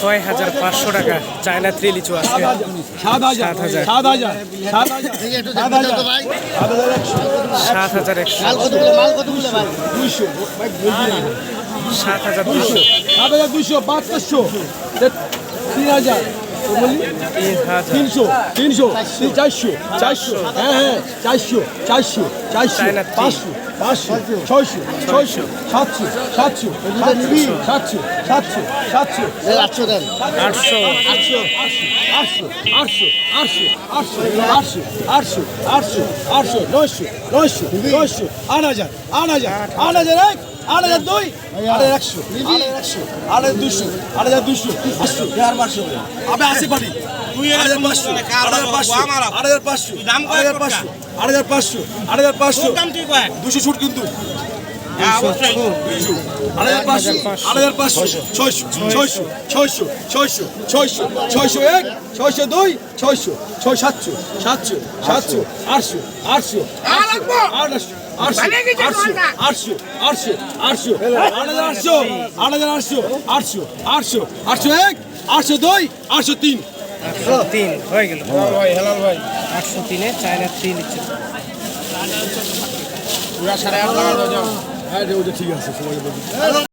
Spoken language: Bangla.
ছয় হাজার পাঁচশো টাকা চায়না থ্রি লিচু আছে সাত হাজার সাত হাজার। সাত হাজার একশো। সাত হাজার দুশো সাত হাজার দুশো পাঁচশো তিন হাজার। তিনশো তিনশো চারশো। চারশো হ্যাঁ হ্যাঁ চারশো চারশো চারশো পাঁচশো। পাঁচশো ছয়শো ছয়শো সাতশো সাতশো সাতশো সাতশো সাতশো আটশো আটশো আটশো আটশো আটশো আটশো আটশো আটশো আটশো আটশো নয়শো নয়শো নয়শো আট হাজার আট হাজার আট হাজার এক আট হাজার দুই আট হাজার একশো একশো আট হাজার দুশো আট হাজার দুশো আটশো হাজার পাঁচশো আমি আসি পারি দুই হাজার পাঁচশো আট হাজার পাঁচশো আট হাজার পাঁচশো আট হাজার পাঁচশো আট হাজার পাঁচশো আট হাজার পাঁচশো দুশো ছুট কিন্তু আট হাজার পাঁচশো আট হাজার পাঁচশো। ছয়শো ছয়শো ছয়শো ছয়শো ছয়শো ছয়শো এক ছয়শো দুই ছয়শো ছয় সাতশো সাতশো সাতশো আটশো আটশো আটশো আটশো আটশো আটশো আটশো আটশো আট হাজার আটশো আট হাজার আটশো আটশো আটশো আটশো এক আটশো দুই আটশো তিন। আটশো তিন হয়ে গেল। আটশো তিনে চায়না থ্রি সাড়ে আট টাকা ঠিক আছে সবাই